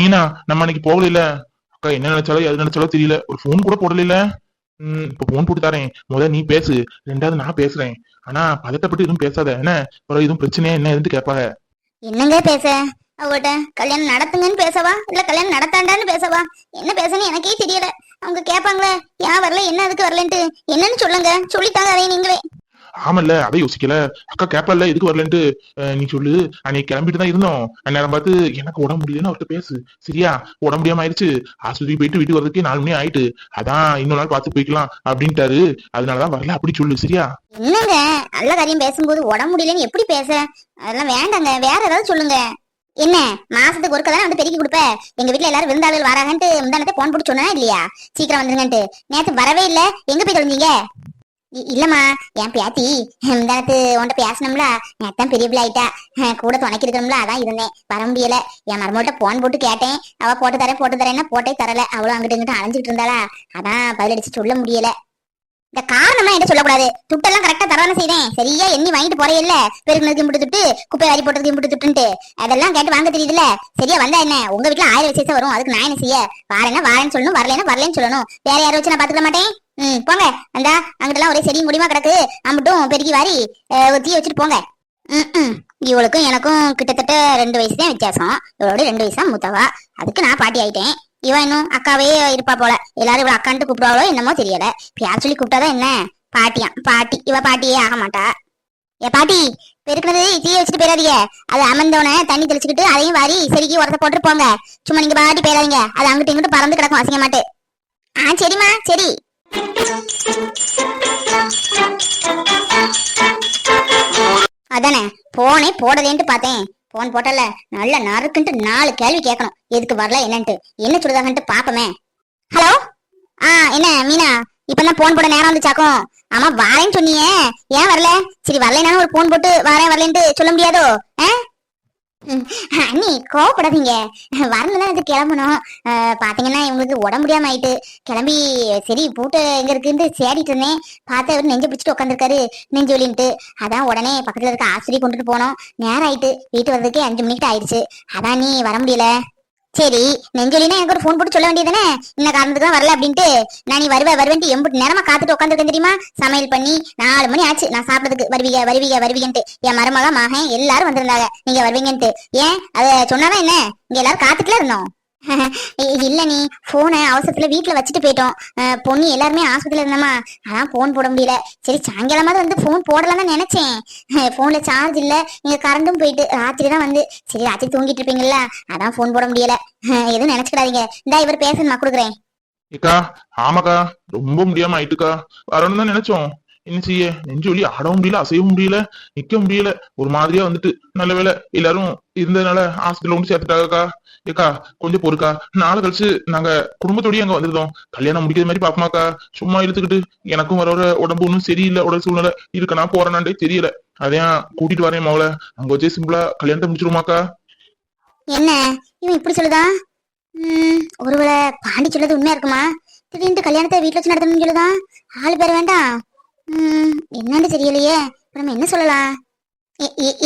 மீனா நம்ம அன்னைக்கு போகல அக்கா என்ன நினைச்சாலோ எது நினைச்சாலோ தெரியல. ஒரு ஃபோன் கூட போடல உம் இப்ப ஃபோன் போட்டு தரேன். நீ பேசு. ரெண்டாவது நான் பேசுறேன். ஆனா பதட்டப்பட்டு எதுவும் பேசாத. என்ன? அப்புறம் எதுவும் பிரச்சனையா என்ன இருந்து கேட்பாங்க. என்னங்க பேச? அவட்ட கல்யாணம் நடத்துங்கன்னு பேசவா? இல்ல கல்யாணம் நடத்தாண்டான்னு பேசவா? என்ன பேசணும் எனக்கே தெரியல. அவங்க கேட்பாங்களே ஏன் வரல? என்ன அதுக்கு வரலன்ட்டு? என்னன்னு சொல்லுங்க. சொல்லித்தாங்க அதையும் நீங்களே. ஆமல்ல அதை யோசிக்கல. அக்கா கேப்பல்ல எதுக்கு வரலன்ட்டு நீ சொல்லு. அன்னைக்கு கிளம்பிட்டு தான் இருந்தோம். அந்நேரம் பார்த்து எனக்கு உடம்பு முடியலன்னு அவர்கிட்ட பேசு. சரியா? உடம்பு முடியாம ஆயிடுச்சு. ஆஸ்பத்திரி போயிட்டு வீட்டுக்கு வரதுக்கே நாலு மணி ஆயிட்டு. அதான் இன்னொரு நாள் பார்த்து போய்க்கலாம் அப்படின்ட்டாரு. அதனாலதான் வரல. அப்படி சொல்லு. சரியா? என்னங்க நல்ல காரியம் பேசும்போது உடம்பு முடியலன்னு எப்படி பேச? அதெல்லாம் வேண்டாங்க. வேற ஏதாவது சொல்லுங்க. என்ன? மாசத்துக்கு ஒருக்க தான் வந்து பெருக்கி கொடுப்ப? எங்க வீட்டுல எல்லாரும் விருந்தாளர்கள் வராங்கன்ட்டு முந்தானத்தை போன் போட்டு சொன்னா இல்லையா? சீக்கிரம் வந்துருங்கன்ட்டு. நேற்று வரவே இல்ல. எங்க போய் தொலைஞ்சீங்க? இல்லம்மா என் பேத்தி முந்தானத்து உன்கிட்ட பேசணும்ல நேத்தான் பெரிய பிள்ளை ஆயிட்டா. கூட துணைக்கு இருக்கணும்ல அதான் இருந்தேன். வர முடியல. என் மருமகிட்ட போன் போட்டு கேட்டேன். அவ போட்டு தரேன் போட்டு தரேன்னா போட்டே தரல. அவளும் அங்கிட்டு இங்கிட்டு அலைஞ்சிட்டு இருந்தாளா. அதான் பதிலடிச்சு சொல்ல முடியல. இந்த காரணமா என்ன சொல்லக்கூடாது. துட்டெல்லாம் கரெக்டா தரவான செய்தேன். சரியா எண்ணி வாங்கிட்டு போறே இல்ல. பெருக்குனதுக்கு இம்புட்டு துட்டு குப்பை வாரி போட்டது இம்புட்டு துட்டுன்ட்டு. அதெல்லாம் கேட்டு வாங்க தெரியுதுல்ல. சரியா வந்தா என்ன? உங்க வீட்டுல ஆயிரம் விசேஷம் வரும். அதுக்கு நான் என்ன செய்ய? வாரேன்னா வாரேன்னு சொல்லணும் வரலைன்னா வரலன்னு சொல்லணும். வேற யாரும் வச்சு நான் பாத்துக்க மாட்டேன்? ம் போங்க. அந்த அங்கிட்டலாம் ஒரே செடி முடியுமா கிடக்கு. அம்பிட்டும் பெருக்கி வாரி ஒரு தீ வச்சுட்டு போங்க. ம், ம். இவளுக்கும் எனக்கும் கிட்டத்தட்ட ரெண்டு வயசு தான் வித்தியாசம். இவளோட ரெண்டு வயசா மூத்தவா. அதுக்கு நான் பாட்டி ஆயிட்டேன். இவன் இன்னும் அக்காவே இருப்பா போல. எல்லாரும் இவ்வளவு அக்கான்ட்டு கூப்பிடுவாளோ என்னமோ தெரியல. பேர் சொல்லி கூப்பிட்டாதான் என்ன? பாட்டியா? பாட்டி. இவ பாட்டியே ஆக மாட்டா. ஏ பாட்டி பெருக்குனது தீய வச்சுட்டு போயிடாதீங்க அது அமர்ந்தவன தண்ணி தெளிச்சுக்கிட்டு அதையும் வாரி செடிக்கு உரத்தை போட்டு போங்க. சும்மா நீங்க பாட்டி போயிடாதீங்க அது அங்கிட்டு இங்கிட்டு பறந்து கிடக்கும் அசிங்க மாட்டு ஆ சரிம்மா சரி அதானே போனே போடலேன்ட்டு பார்த்தேன். போன் போட்டல நல்ல நறுக்குன்ட்டு நாலு கேள்வி கேட்கணும். எதுக்கு வரல என்னன்ட்டு. என்ன சொல்லுதாகன்ட்டு பாப்பமே ஹலோ? ஆ என்ன மீனா? இப்பதான் போன் போட நேரம் வந்துச்சாக்கும்? ஆமா வரேன்னு சொன்னியே. ஏன் வரல? சரி வரலைனாலும் ஒரு போன் போட்டு வரேன் வரலன்ட்டு சொல்ல முடியாதோ? ஆ? அண்ணி கோவப்படாதீங்க. வரணும்னா அது கிளம்பணும். பாத்தீங்கன்னா இவங்களுக்கு உடம்பு முடியாம ஆயிட்டு. கிளம்பி சரி பூட்டை எங்க இருக்குன்னு சேடிட்டு இருந்தேன். பார்த்தா அவர் நெஞ்சு பிடிச்சிட்டு உட்காந்துருக்காரு நெஞ்சு வலின்ட்டு அதான் உடனே பக்கத்துல இருக்க ஆசிரியை கொண்டுட்டு போனோம். நேரம் ஆயிட்டு வீட்டு வர்றதுக்கே அஞ்சு மணிக்கு ஆயிடுச்சு. அதான் நீ வர முடியல. சரி நெஞ்சொலினா எனக்கு ஒரு ஃபோன் போட்டு சொல்ல வேண்டியதானே இந்த காரணத்துக்கு தான் வரல அப்படின்ட்டு. நான் நீ வருவே வருவேன்ட்டு எம்பிட்டு நேரமா காத்துட்டு உட்காந்துருக்கேன் தெரியுமா? சமையல் பண்ணி நாலு மணி ஆச்சு. நான் சாப்பிட்டதுக்கு. வருவீங்க வருவீங்க வருவீங்கன்ட்டு. என் மருமக மகன் எல்லாரும் வந்திருந்தாங்க. நீங்க வருவீங்கன்ட்டு. ஏன்? அத சொன்னாதான் என்ன? இங்க எல்லாரும் காத்துட்டுல இருந்தோம். இல்ல நீ போனை அவசரத்துல வீட்டுல வச்சுட்டு போயிட்டோம். பொண்ணு எல்லாருமே ஆஸ்பத்திரியில இருந்தமா? அதான் போன் போட முடியல. சரி சாயங்காலமாவது வந்து போன் போடலாம் தான் நினைச்சேன். போன்ல சார்ஜ் இல்ல. நீங்க கரண்டும் போயிட்டு ராத்திரி தான் வந்து. சரி ராத்திரி தூங்கிட்டு இருப்பீங்கல்ல? அதான் போன் போட முடியல. எதுவும் நினைச்சுக்கிடாதீங்க. இந்தா இவர் பேசணுமா கொடுக்குறேன். ஏக்கா ஆமாக்கா ரொம்ப முடியாம ஆயிட்டுக்கா. வரணும் தான் நினைச்சோம். என்ன செய்ய? நெஞ்சு வலி ஆடவும் முடியல அசையவும் முடியல நிக்க முடியல. ஒரு மாதிரியா வந்துட்டு நல்ல வேலை எல்லாரும் இருந்ததுனால ஹாஸ்பிட்டல் கொண்டு சேர்த்துட்டாக்கா ஏக்கா கொஞ்சம் பொறுக்கா. நாளை கழிச்சு நாங்க குடும்பத்தோடய அங்க வந்திருந்தோம் கல்யாணம் முடிக்கிற மாதிரி பாப்போமாக்கா சும்மா இழுத்துக்கிட்டு எனக்கும் வர வர உடம்பு ஒன்றும் சரியில்லை உடல் சூழ்நிலை இருக்கனா போறேனாண்டே தெரியல. அதையா கூட்டிட்டு வரேன் மாவுல அங்க வச்சே சிம்பிளா கல்யாணத்தை முடிச்சிருமாக்கா என்ன? இவன் இப்படி சொல்லுதா? ஒருவேளை பாண்டி சொல்றது உண்மையா இருக்குமா? திடீர்னு கல்யாணத்தை வீட்டுல வச்சு நடத்தணும்னு சொல்லுதா? ஆளு பேர் வேண்டாம். என்னன்னு தெரியலையே. நம்ம என்ன சொல்லலாம்?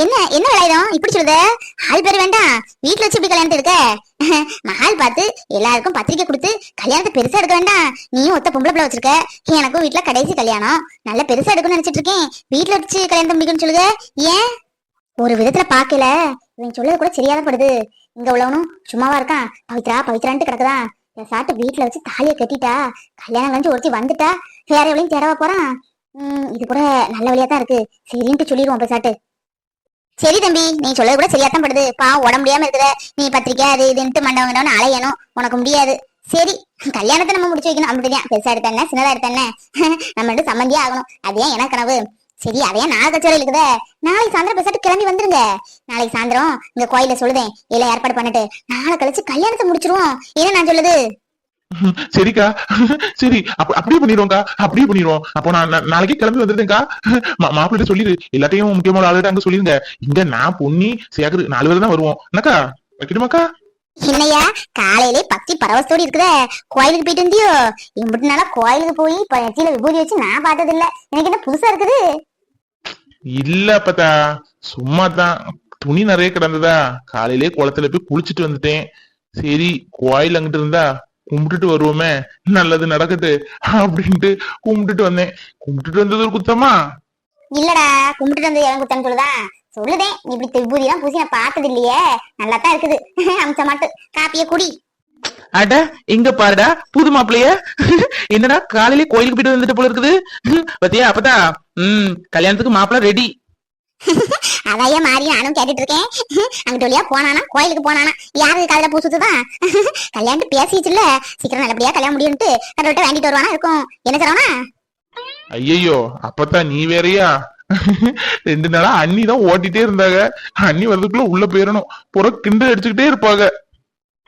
என்ன என்ன விளையாடும் இப்படி சொல்லுத? ஆள் பேர் வேண்டாம். வீட்டுல வச்சு இப்படி கல்யாணத்தை இருக்க மகால் பார்த்து எல்லாருக்கும் பத்திரிக்கை கொடுத்து கல்யாணத்தை பெருசா எடுக்க வேண்டாம். நீயும் ஒத்த பொம்பளை பிள்ளை வச்சிருக்க. எனக்கும் வீட்டுல கடைசி கல்யாணம். நல்ல பெருசா எடுக்கணும்னு நினைச்சிட்டு இருக்கேன். வீட்டுல வச்சு கல்யாணத்தை முடிக்கணும்னு சொல்லுங்க ஏன்? ஒரு விதத்துல பாக்கல இவன் சொல்லது கூட சரியாதப்படுது இங்க உள்ளவனும் சும்மாவா இருக்கான். பவித்ரா பவித்ரான்ட்டு கிடக்குதான். சாப்பிட்டு வீட்டுல வச்சு தாலியை கட்டிட்டா. கல்யாணம் கழிஞ்சு ஒருத்தி வந்துட்டா. வேற எவ்வளவு தேடவா போறான். இது கூட நல்ல வழியா தான் இருக்கு. சரின்ட்டு சொல்லிடுவோம் பேசாட்டு. சரி தம்பி நீ சொல்றது கூட சரியா தான் படுது. பா உடம்பு முடியாம இருக்கிற நீ பத்திரிக்கை அது இதுன்ட்டு மண்டவங்கன்னு அலையணும். உனக்கு முடியாது. சரி கல்யாணத்தை நம்ம முடிச்சு வைக்கணும். அப்படிதான் பெருசா எடுத்தேன் சின்னதா எடுத்தேன் நம்ம ரெண்டு சம்மந்தியே ஆகணும். அதே என கனவு? சரி அதையே நாளை கச்சோரம் இருக்குத நாளைக்கு சாயந்தரம் பேசாட்டு கிளம்பி வந்துருங்க. நாளைக்கு சாயந்தரம் இங்க கோயில சொல்லுதேன். எல்லாம் ஏற்பாடு பண்ணிட்டு நாளை கழிச்சு கல்யாணத்தை முடிச்சிருவோம். ஏன்னா நான் சொல்லுது? சரிக்கா. சரி அப்ப அப்படியே பண்ணிடுவோம்க்கா. அப்படியே பண்ணிடுவோம். அப்போ நான் நாளைக்கே கிளம்பி வந்துருந்தேன்க்கா மாப்பிள்ளை சொல்லிடு எல்லாத்தையும் முக்கியமான ஆளுகிட்ட அங்க சொல்லிருங்க. இங்க நான் பொன்னி சேகர் நாலு பேர் தான் வருவோம். என்னக்கா? வைக்கணுமாக்கா என்னையா காலையிலே பக்தி பரவசத்தோடு இருக்குதே. கோயிலுக்கு போயிட்டு வந்தியோ? நாளா கோயிலுக்கு போய் நெத்தியில விபூதி வச்சு நான் பார்த்தது இல்ல எனக்கு என்ன புதுசா இருக்குது? இல்ல அப்பத்தா. சும்மா தான் துணி நிறைய கிடந்ததா. காலையிலே குளத்துல போய் குளிச்சுட்டு வந்துட்டேன். சரி கோயில் அங்கிட்டு இருந்தா கும்பிட்டுட்டு வருவோமே நல்லது நடக்கட்டு அப்படின்ட்டு கும்பிட்டுட்டு வந்தேன். கும்பிட்டுட்டு வந்தது ஒரு குத்தமா? இல்லடா கும்பிட்டுட்டு வந்து இவன் குத்தன்னு சொல்லுதான் சொல்லுதேன் இப்படி திருப்பூரி எல்லாம் பூசி நான் பார்த்தது இல்லையே. நல்லா தான் இருக்குது. அம்ச மாட்டு. காப்பிய குடி. அட இங்க பாருடா புது மாப்பிள்ளைய. என்னடா காலையில கோயிலுக்கு போயிட்டு வந்துட்டு போல இருக்குது. பத்தியா அப்பதான். ம் கல்யாணத்துக்கு மாப்பிள்ளை ரெடி அதையே மாறி நானும் கேட்டுட்டு இருக்கேன் அங்கிட்டு வழியா போனானா? கோயிலுக்கு போனானா? யாரு காதல பூசுதுதான் கல்யாணம் பேசிச்சுல சீக்கிரம் நல்லபடியா கல்யாணம் முடியும்ட்டு கடவுள்கிட்ட வேண்டிட்டு வருவானா இருக்கும். என்ன தரவனா ஐயையோ அப்பதான் நீ வேறயா? ரெண்டு நாளா அண்ணி தான் ஓட்டிட்டே இருந்தாங்க. அண்ணி வர்றதுக்குள்ள உள்ள போயிடணும் புற கிண்டு அடிச்சுக்கிட்டே இருப்பாங்க.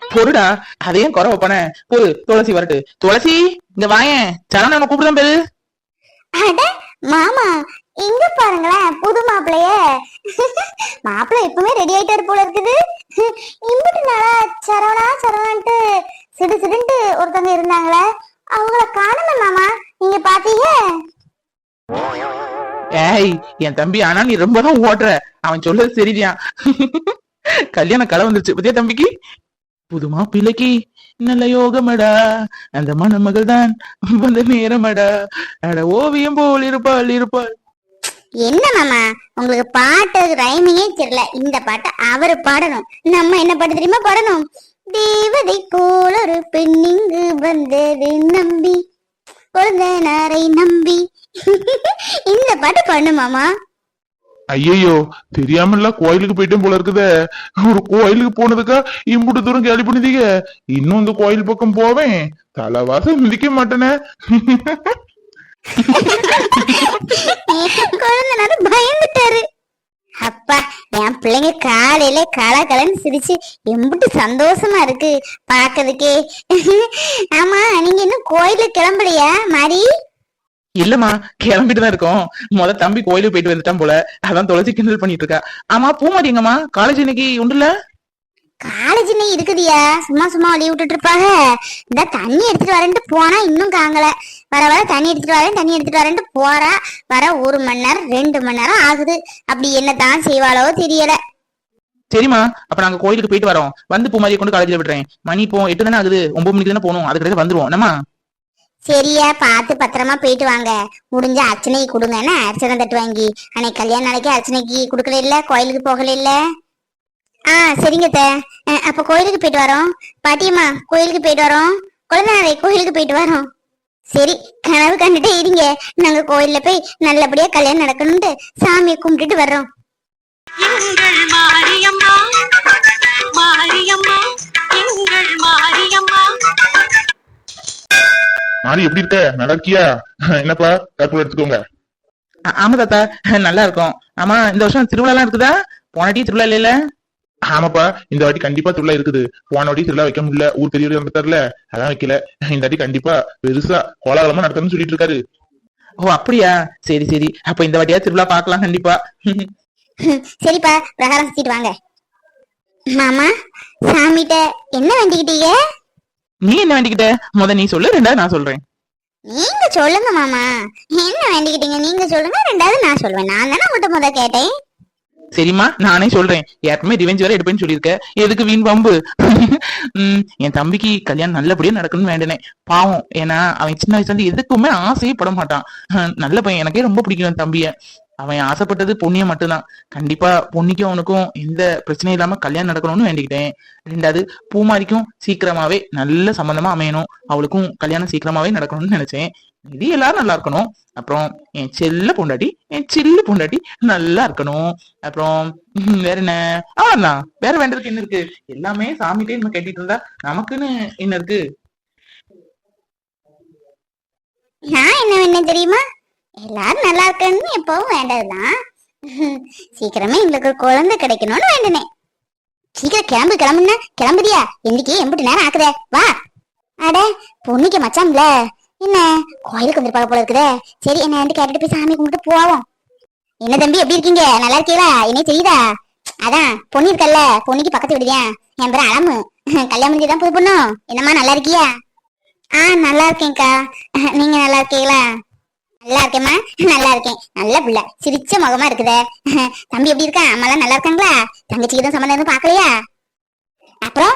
பொருடா அதையும் குறை வைப்பானே? பொறு துளசி வரட்டு. துளசி இங்க வாயேன். சரண கூப்பிடுதான் பேரு. அட மாமா இங்க பாருங்களேன் புது மாப்பிளைய மாப்பிள்ளை எப்பவுமே ரெடி ஆயிட்டாரு போல இருக்குது. இம்பிட்டு நாளா சரவணா சரவணான்ட்டு சிடு சிடுன்ட்டு ஒருத்தவங்க இருந்தாங்களே அவங்கள காணுமே மாமா. நீங்க பாத்தீங்க? ஏய் என் தம்பி ஆனா நீ ரொம்ப தான் ஓடுற. அவன் சொல்றது சரிதான் கல்யாண கலை வந்துருச்சு. பத்தியா தம்பிக்கு? புது மாப்பிள்ளைக்கு நல்ல யோகமடா. அந்த மணமகள் தான் வந்த நேரமடா. அட ஓவியம் போல் இருப்பாள் இருப்பாள். என்ன மாமா? உங்களுக்கு பாட்டு ரைமிங்கே தெரியல. இந்த பாட்டை அவர் பாடணும். நம்ம என்ன பாட்டு தெரியுமா? பாடணும். தேவதை போல ஒரு பெண்ணிங்கு வந்தது நம்பி குழந்தனாரை நம்பி. இந்த பாட்டு பண்ணு மாமா. ஐயோ தெரியாமல கோயிலுக்கு போயிட்டேன் போல இருக்குதே. ஒரு கோயிலுக்கு போனதுக்கா இம்புட்டு தூரம் கேள்வி பண்ணிதீங்க இன்னும் இந்த கோயில் பக்கம் போவேன். தலைவாசம் மிதிக்க மாட்டேனே. பயந்துட்டாரு. அப்பா என் பிள்ளைங்க காலையில கலகலன்னு சிரிச்சு எம்பிட்டு சந்தோஷமா இருக்கு பாக்குறதுக்கே ஆமா நீங்க இன்னும் கோயிலுக்கு கிளம்பலையா மாறி இல்லம்மா கிளம்பிட்டு தான் இருக்கோம். முத தம்பி கோயிலுக்கு போயிட்டு வந்துட்டான் போல. அதான் தொலைச்சி கிண்டல் பண்ணிட்டு இருக்கா. ஆமா பூமாரி எங்கம்மா? காலேஜ் இன்னைக்கு உண்டுல? காலேஜ் இன்னும் இருக்குதியா? சும்மா சும்மா வழி விட்டுட்டு இருப்பாங்க இந்த தண்ணி எடுத்துட்டு வரேன்ட்டு போனா இன்னும் காங்கல. வர வர தண்ணி எடுத்துட்டு வரேன் தண்ணி எடுத்துட்டு வரேன்ட்டு போறா. வர ஒரு மணி நேரம் ரெண்டு மணி நேரம் ஆகுது. அப்படி என்னதான் செய்வாளோ தெரியல. சரிம்மா அப்ப நாங்க கோயிலுக்கு போயிட்டு வரோம். வந்து பூமாரியை கொண்டு காலேஜ்ல விடுறேன் மணி இப்போ எட்டு தானே ஆகுது. ஒன்பது மணிக்கு தானே போகணும். அதுக்கு வந்துருவோம். என்னம்மா? சரியா பார்த்து பத்திரமா போயிட்டு வாங்க. முடிஞ்ச அர்ச்சனைக்கு கொடுங்க. என்ன? அர்ச்சனை தட்டு வாங்கி அன்னைக்கு கல்யாண நாளைக்கு அர்ச்சனைக்கு கொடுக்கல இல்ல? கோயிலுக்கு போகல இல்ல? ஆ சரிங்க. அஹ், அப்ப கோயிலுக்கு போயிட்டு வரோம். பாட்டியம்மா கோயிலுக்கு போயிட்டு வரோம். குழந்தை கோயிலுக்கு போயிட்டு வரோம். சரி கனவு கண்டுட்டே இருங்க. நாங்க கோயில்ல போய் நல்லபடியா கல்யாணம் நடக்கணும்ட்டு சாமியை கும்பிட்டுட்டு வர்றோம். மாரியம்மா மாரியம்மா எங்கள் மாரியம்மா. மாறி எப்படி இருக்க? நல்லா இருக்கியா? என்னப்பா கற்பூரம் எடுத்துக்கோங்க. ஆமா தாத்தா நல்லா இருக்கும். ஆமா இந்த வருஷம் திருவிழா எல்லாம் இருக்குதா போனட்டி திருவிழா இல்ல ஆமாப்பா இந்த வாட்டி கண்டிப்பா திருவிழா இருக்குது. போன வாட்டி திருவிழா வைக்க முடியல. ஊர் பெரியவர் வந்துட்டார்ல அதான் வைக்கல. இந்த வாட்டி கண்டிப்பா பெருசா கோலாகலமா நடத்தணும்னு சொல்லிட்டு இருக்காரு. ஓ அப்படியா? சரி சரி. அப்ப இந்த வாட்டியா திருவிழா பார்க்கலாம் கண்டிப்பா. சரிப்பா பிரகாரம் சுத்திட்டு வாங்க. மாமா சாமிகிட்ட என்ன வேண்டிக்கிட்டீங்க? நீ என்ன வேண்டிக்கிட்ட? முத நீ சொல்லு ரெண்டாவது நான் சொல்றேன். நீங்க சொல்லுங்க மாமா. என்ன வேண்டிக்கிட்டீங்க? நீங்க சொல்லுங்க ரெண்டாவது நான் சொல்லுவேன் நான் தானே உங்கள்கிட்ட முத கேட்டேன்? சரிம்மா நானே சொல்றேன். ஏற்கனவே ரிவெஞ்ச் வேற எடுப்பேன்னு சொல்லியிருக்க. எதுக்கு வீண் பம்பு உம் என் தம்பிக்கு கல்யாணம் நல்லபடியா நடக்கணும்னு வேண்டினேன். பாவம். ஏன்னா அவன் சின்ன வயசுல இருந்து எதுக்குமே ஆசையே பட மாட்டான். நல்ல பையன். எனக்கே ரொம்ப பிடிக்கும் என் தம்பிய. அவன் ஆசைப்பட்டது பொண்ணிய மட்டும்தான். கண்டிப்பா பொண்ணுக்கும் அவனுக்கும் எந்த பிரச்சனையும் இல்லாம கல்யாணம் நடக்கணும்னு வேண்டிக்கிட்டேன். ரெண்டாவது பூமாரிக்கும் சீக்கிரமாவே நல்ல சம்பந்தமா அமையணும். அவளுக்கும் கல்யாணம் சீக்கிரமாவே நடக்கணும்னு நினைச்சேன். இது எல்லாரும் நல்லா இருக்கணும். அப்புறம் என் செல்ல பொண்டாட்டி என் சில்லு பொண்டாட்டி நல்லா இருக்கணும். அப்புறம் வேற என்ன? அவ்வளவுதான் வேற வேண்டதுக்கு என்ன இருக்கு? எல்லாமே சாமிகிட்டே நம்ம கேட்டுட்டு இருந்தா நமக்குன்னு என்ன இருக்கு? நான் என்ன வேண்டேன் தெரியுமா? எல்லாரும் நல்லா இருக்கணும்னு எப்பவும் வேண்டதுதான். சீக்கிரமே எங்களுக்கு ஒரு குழந்தை கிடைக்கணும்னு வேண்டினேன். சீக்கிரம் கிளம்பு கிளம்புன்னா கிளம்புறியா? இன்னைக்கு எம்பிட்டு நேரம் ஆக்குதே. வா. அட பொண்ணுக்கு மச்சான்ல என்ன? கோயிலுக்கு வந்திருப்பாங்க போல இருக்குதே. சரி என்ன வந்து கேட்டுட்டு போய் சாமி கும்பிட்டு போவோம். என்ன தம்பி எப்படி இருக்கீங்க? நல்லா இருக்கீங்களா? என்ன தெரியுதா? அதான் பொண்ணு இருக்கல்ல பொண்ணுக்கு பக்கத்து விடுதியா என் பேரு அலமு. கல்யாணம் முடிஞ்சுதான் புது பொண்ணு. என்னம்மா நல்லா இருக்கியா? ஆ நல்லா இருக்கேன்க்கா. நீங்க நல்லா இருக்கீங்களா? நல்லா இருக்கேம்மா. நல்லா இருக்கேன். நல்ல பிள்ளை. சிரிச்ச முகமா இருக்குதே. தம்பி எப்படி இருக்கா? அம்மாலாம் நல்லா இருக்காங்களா? தங்கச்சிக்கு தான் சம்மந்தம் எதுவும் பாக்கலையா அப்புறம்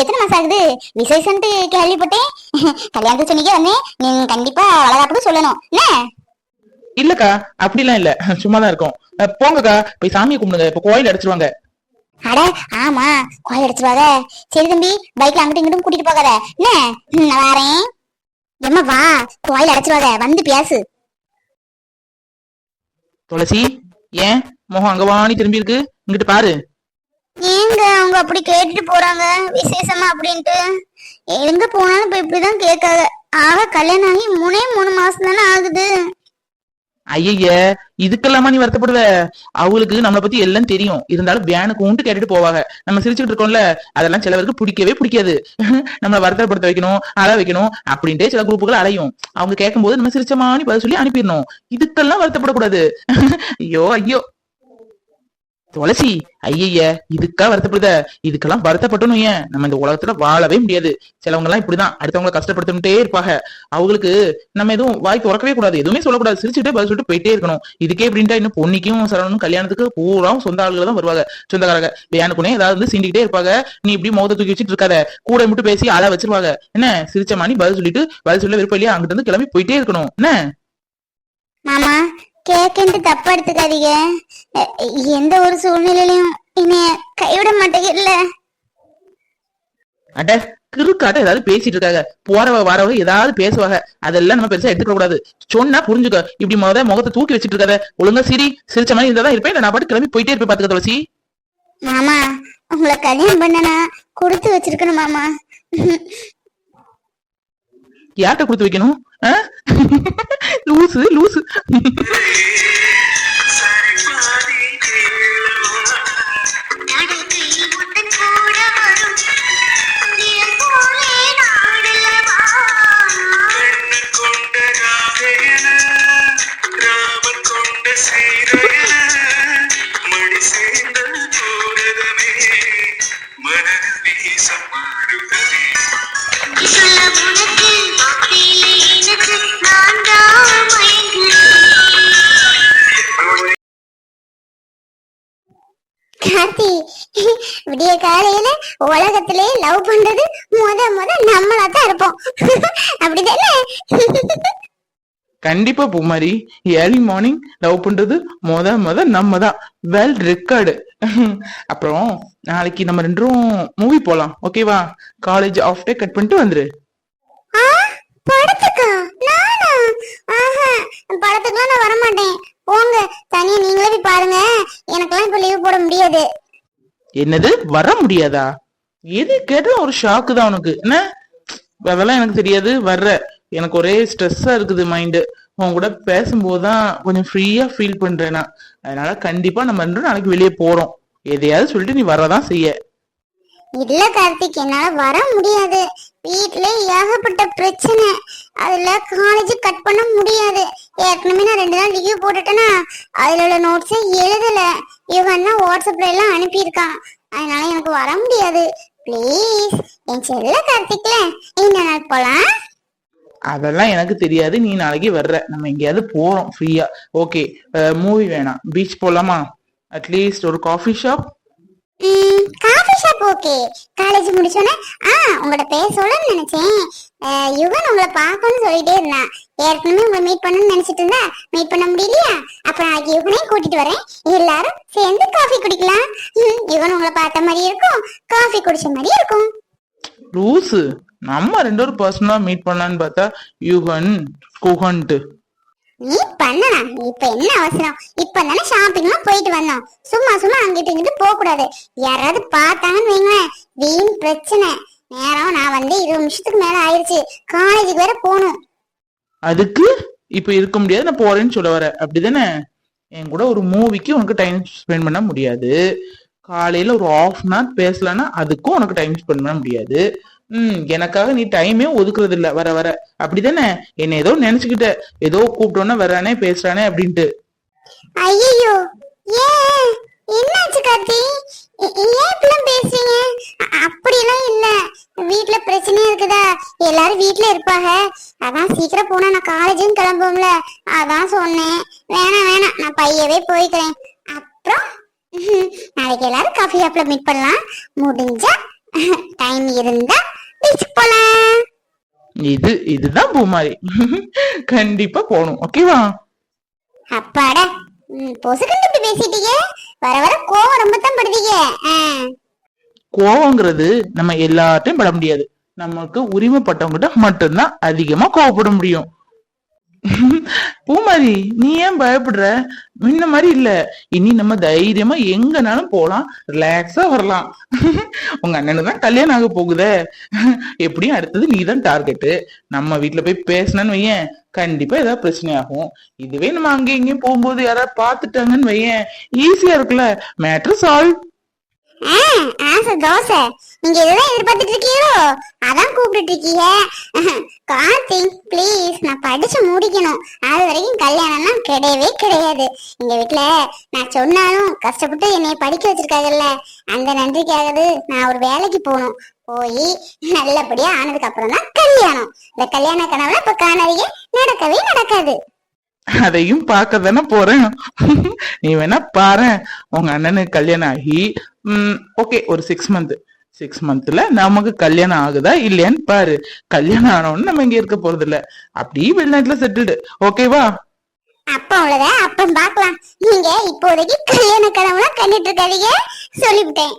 எத்தனை மாசம் ஆகுது? விசேஷன்ட்டு கேள்விப்பட்டேன். கல்யாணத்துக்கு சொன்னீங்க வந்தேன். நீங்க கண்டிப்பா வளகாப்புக்கு சொல்லணும். என்ன? இல்லக்கா அப்படிலாம் இல்ல. சும்மாதான் இருக்கோம். போங்கக்கா. போய் சாமியை கும்பிடுங்க. இப்ப கோயில் அடிச்சிருவாங்க. அட ஆமா. கோயில் அடிச்சிருவாங்க சரி தம்பி பைக்ல அங்கிட்டும் இங்கிட்டும் கூட்டிட்டு போகாத. என்ன? நான் வரேன். எம்மா வா. கோயில் அடைச்சிருவாங்க வந்து பேசு. துளசி ஏன்? முகம் அங்க வாணி திரும்பி இருக்கு இங்கிட்டு பாரு. ஏங்க அவங்க அப்படி கேட்டுட்டு போறாங்க விசேஷமா அப்படின்ட்டு. எங்க போனாலும் இப்ப இப்படிதான் கேட்காங்க ஆக கல்யாணம் ஆகி மூணே மூணு மாசம் தானே ஆகுது. ஐய இதுக்கெல்லாமா நீ வருத்தப்படுவ? அவங்களுக்கு நம்மளை பத்தி எல்லாம் தெரியும். இருந்தாலும் வேனுக்கு உண்டு கேட்டுட்டு போவாங்க. நம்ம சிரிச்சுட்டு இருக்கோம்ல அதெல்லாம் சிலவருக்கு பிடிக்கவே பிடிக்காது. நம்மள வருத்தப்படுத்த வைக்கணும் அழ வைக்கணும் அப்படின்ட்டு சில குரூப்புகள் அலையும். அவங்க கேட்கும் போது நம்ம சிரிச்சமானி பதில் சொல்லி அனுப்பிடணும். இதுக்கெல்லாம் வருத்தப்படக்கூடாது. ஐயோ ஐயோ. துளசி. ஐய இதுக்கா வருத்தப்படுத. இதுக்கெல்லாம் வருத்தப்பட்டணும் ஏன்? நம்ம இந்த உலகத்துல வாழவே முடியாது. சிலவங்க எல்லாம் இப்படிதான். அடுத்தவங்களை கஷ்டப்படுத்திட்டே இருப்பாங்க. அவங்களுக்கு நம்ம எதுவும் வாய் திறக்கவே கூடாது. எதுவுமே சொல்லக்கூடாது. சிரிச்சுட்டு பதில் சொல்லிட்டு போயிட்டே இருக்கணும். இதுக்கே இப்படின்ட்டா இன்னும் பொன்னிக்கும் சரவணும் கல்யாணத்துக்கு பூரா சொந்த ஆளுகள் தான் வருவாங்க. சொந்தக்காரங்க. வேணுக்குனே ஏதாவது வந்து சீண்டிக்கிட்டே இருப்பாங்க. நீ இப்படி மோத தூக்கி வச்சுட்டு இருக்காத. கூட மட்டும் பேசி ஆளா வச்சிருவாங்க. என்ன? சிரிச்சமாணி பதில் சொல்லிட்டு பதில் சொல்ல விருப்பம் இல்லையா? அங்கிட்டு இருந்து கிளம்பி போயிட்டே இருக்கணும். என்ன? கேக்கன்ட்டு தப்பா எடுத்துக்காதீங்க எந்த ஒரு சூழ்நிலையிலும் என்னைய கைவிட மாட்டேங்கல அட கிறுக்காட்ட ஏதாவது பேசிட்டு இருக்காங்க போறவ வரவங்க ஏதாவது பேசுவாங்க. அதெல்லாம் நம்ம பெருசா எடுத்துக்க கூடாது. சொன்னா புரிஞ்சுக்க. இப்படி முத முகத்தை தூக்கி வச்சிட்டு இருக்காத ஒழுங்கா சிரி சிரிச்ச மாதிரி இருந்தா தான் இருப்பேன் நான் பாட்டு கிளம்பி போயிட்டே இருப்பேன். பாத்துக்க துளசி. மாமா உங்களை கல்யாணம் பண்ணனா கொடுத்து வச்சிருக்கணும் மாமா. யார்கிட்ட கொடுத்து வைக்கணும்? ஆ? லூசு லூசு நடுவில் கார்த்தி விடிய காலையில உலகத்திலே லவ் பண்றது முத முத நம்மளா தான் இருப்போம். அப்படிதானே? கண்டிப்பா பூமாரி. ஏர்லி மார்னிங் லவ் பண்றது மொத மொத நம்ம தான் வெல் ரெக்கார்டு அப்புறம் நாளைக்கு நம்ம ரெண்டும் மூவி போலாம். ஓகேவா காலேஜ் ஆஃப் டே கட் பண்ணிட்டு வந்துரு. படத்துக்கா? நானா? ஆஹா. படத்துக்குலாம் நான் வர மாட்டேன் போங்க. தனியா நீங்களே போய் பாருங்க. எனக்கெல்லாம் இப்ப லீவ் போட முடியாது. என்னது? வர முடியாதா? எது கேட்டாலும் ஒரு ஷாக்கு தான் உனக்கு. என்ன? அதெல்லாம் எனக்கு தெரியாது. வர்ற. எனக்கு ஒரே ஸ்ட்ரெஸ்ஸா இருக்குது மைண்டு உன் கூட பேசும்போதுதான் கொஞ்சம் ஃப்ரீயா ஃபீல் பண்றேன் நான். அதனால கண்டிப்பா நம்ம ரெண்டு நாளைக்கு வெளியே போறோம். எதையாவது சொல்லிட்டு நீ வரதான் செய்ய. இல்ல கார்த்திக் என்னால வர முடியாது. வீட்ல ஏகப்பட்ட பிரச்சனை. அதுல காலேஜ் கட் பண்ண முடியாது. ஏற்கனவே நான் ரெண்டு நாள் லீவ் போட்டுட்டேனா அதுல உள்ள நோட்ஸை எழுதல. இவன்னா வாட்ஸ்அப்ல எல்லாம் அனுப்பியிருக்கான். அதனால எனக்கு வர முடியாது. ப்ளீஸ் என் செல்ல கார்த்திக்ல இன்ன நாள் போலாம்? அதெல்லாம் எனக்கு தெரியாது. நீ நாளைக்கு வர்ற. நம்ம எங்கேயாவது போறோம் ஃப்ரீயா ஓகே மூவி வேணாம். பீச் போலாமா? அட்லீஸ்ட் ஒரு coffee shop coffee shop okay college முடிச்சோன்னே ஆ உங்களோட பேர் சொல்லணும்னு நினைச்சேன். யுவன் உங்களை பார்க்கணும்னு சொல்லிட்டே இருந்தான். ஏற்கனவே உங்களை மீட் பண்ணணும்னு நினைச்சிட்டு இருந்தா மீட் பண்ண முடியலையா? அப்ப நாளைக்கு யுவனையும் கூட்டிட்டு வரேன். எல்லாரும் சேர்ந்து காஃபி குடிக்கலாம். யுவன் உங்களை பார்த்த மாதிரி இருக்கும். காஃபி குடிச்ச மாதிரி இருக்கும். லூசு நம்ம ரெண்டு ஒரு பர்சனலா மீட் பண்ணலான்னு பார்த்தா யுவன் குஹன்ட்டு நீ பண்ணலாம் இப்ப என்ன அவசரம்? இப்ப தானே ஷாப்பிங்லாம் போயிட்டு வந்தோம். சும்மா சும்மா அங்கிட்டு இங்கிட்டு போக கூடாது யாராவது பார்த்தாங்கன்னு வைங்களேன். வீண் பிரச்சனை. நேரம் நான் வந்து இருபது நிமிஷத்துக்கு மேல ஆயிருச்சு. காலேஜுக்கு வேற போகணும். அதுக்கு? இப்ப இருக்க முடியாது. நான் போறேன்னு சொல்ல வர. அப்படிதானே? என் கூட ஒரு மூவிக்கு உனக்கு டைம் ஸ்பெண்ட் பண்ண முடியாது. காலையில ஒரு ஆஃப் அன் ஹவர் பேசலன்னா அதுக்கும் உனக்கு டைம் ஸ்பெண்ட் பண்ண முடியாது. ம் எனக்காக நீ டைமே ஒதுக்குறது இல்ல வர வர. அப்படிதானே? என்ன ஏதோ நினைச்சுக்கிட்ட. ஏதோ கூப்பிட்டோன்னே வர்றானே பேசுறானே அப்படின்ட்டு. ஐயோ ஏன்? என்னாச்சு கார்த்தி? ஏன் பேசுறீங்க? அப்படிலாம் அப்படியெல்லாம் இல்ல. வீட்ல பிரச்சனையா இருக்குதா? எல்லாரும் வீட்ல இருப்பாங்க. அதான் சீக்கிரம் போனா நான் காலேஜும் கிளம்புவோம்ல அதான் சொன்னேன். வேணாம் வேணாம். நான் பையவே போய்க்கிறேன். அப்புறம்? நாளைக்கு எல்லாரும் காஃபி ஷாப்ல மீட் பண்ணலாம். முடிஞ்சா டைம் இருந்தா பீச்சுக்கு போலாம். இது இதுதான் பூமாரி. கண்டிப்பா போகணும். ஓகேவா அப்பாடா பொசுக்குன்னு இப்படி பேசிட்டீங்க? வர வர கோவம் ரொம்ப தான் படுதீங்க. கோவங்கிறது நம்ம எல்லார்ட்டையும் பட முடியாது. நமக்கு உரிமைப்பட்டவங்ககிட்ட மட்டும்தான் அதிகமா கோவப்பட முடியும். பூமாரி நீ ஏன் பயப்படுற? முன்ன மாதிரி இல்ல. இனி நம்ம தைரியமா எங்கனாலும் போலாம். ரிலாக்ஸா வரலாம். உங்க அண்ணனு தான் கல்யாணம் ஆக போகுதே. எப்படியும் அடுத்தது நீ தான் டார்கெட்டு நம்ம வீட்டுல போய் பேசினன்னு வையேன். கண்டிப்பா ஏதாவது பிரச்சனை ஆகும் இதுவே நம்ம அங்கேயும் இங்கேயும் போகும்போது யாராவது பாத்துட்டாங்கன்னு வையேன். ஈஸியா இருக்குல்ல. மேட்ரு சால்வ் ஆசை தோசை நீங்க இதுதான் எதிர்பார்த்துட்டு இருக்கீங்களோ அதான் கூப்பிட்டு இருக்கீங்க. கார்த்திக் ப்ளீஸ் நான் படிச்சு முடிக்கணும். அது வரைக்கும் கல்யாணம்லாம் கிடையவே கிடையாது. எங்க வீட்டுல நான் சொன்னாலும் கஷ்டப்பட்டு என்னைய படிக்க வச்சிருக்காங்கல்ல. அந்த நன்றிக்காகது நான் ஒரு வேலைக்கு போகணும். போய் நல்லபடியா ஆனதுக்கு அப்புறம் தான் கல்யாணம். இந்த கல்யாண கனவுல இப்ப காணாதீங்க. நடக்கவே நடக்காது. அதையும் பார்க்க தானே போறேன். நீ வேணா பாரு. உங்க அண்ணனுக்கு கல்யாணம் ஆகி ஓகே ஒரு சிக்ஸ் மந்த் சிக்ஸ் மந்த்ல நமக்கு கல்யாணம் ஆகுதா இல்லையான்னு பாரு. கல்யாணம் ஆனவொன்னு நம்ம இங்க இருக்க போறது இல்ல அப்படியே வெளிநாட்டுல செட்டில்டு ஓகேவா அப்ப அவ்வளவுதான். அப்பம் பார்க்கலாம். நீங்க இப்போதைக்கு கல்யாண கனவுலாம் கண்டுட்டு இருக்காதீங்க. சொல்லிவிட்டேன்.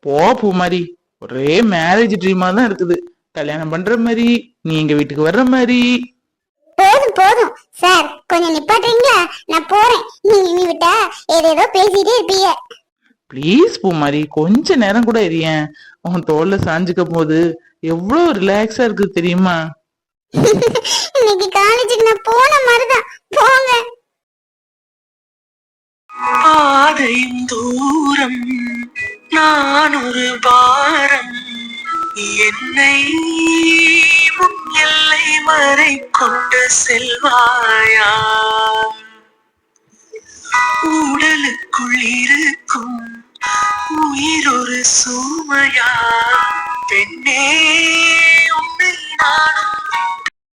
போ பூமாரி. ஒரே மேரேஜ் ட்ரீமா தான் இருக்குது. கல்யாணம் பண்ற மாதிரி நீ எங்க வீட்டுக்கு வர்ற மாதிரி. போதும் போதும். சார் கொஞ்சம் நிப்பாட்டுறீங்களா? நான் போறேன். நீங்க நீ விட்டா ஏதேதோ பேசிட்டே இருப்பீங்க. ப்ளீஸ் பூமாரி கொஞ்ச நேரம் கூட எரியேன் உன் தோல்ல சாஞ்சுக்க போது எவ்வளவு ரிலாக்ஸா இருக்கு தெரியுமா? இன்னைக்கு காலேஜுக்கு நான் போன மாதிரிதான். போங்க. பாதையும் தூரம் நான் ஒரு பாரம். என்னை உன் எல்லை வரை கொண்டு செல்வாயா? உடலுக்குள் இருக்கும் உயிர் ஒரு சூமையா? பெண்ணே உன்னை நானும்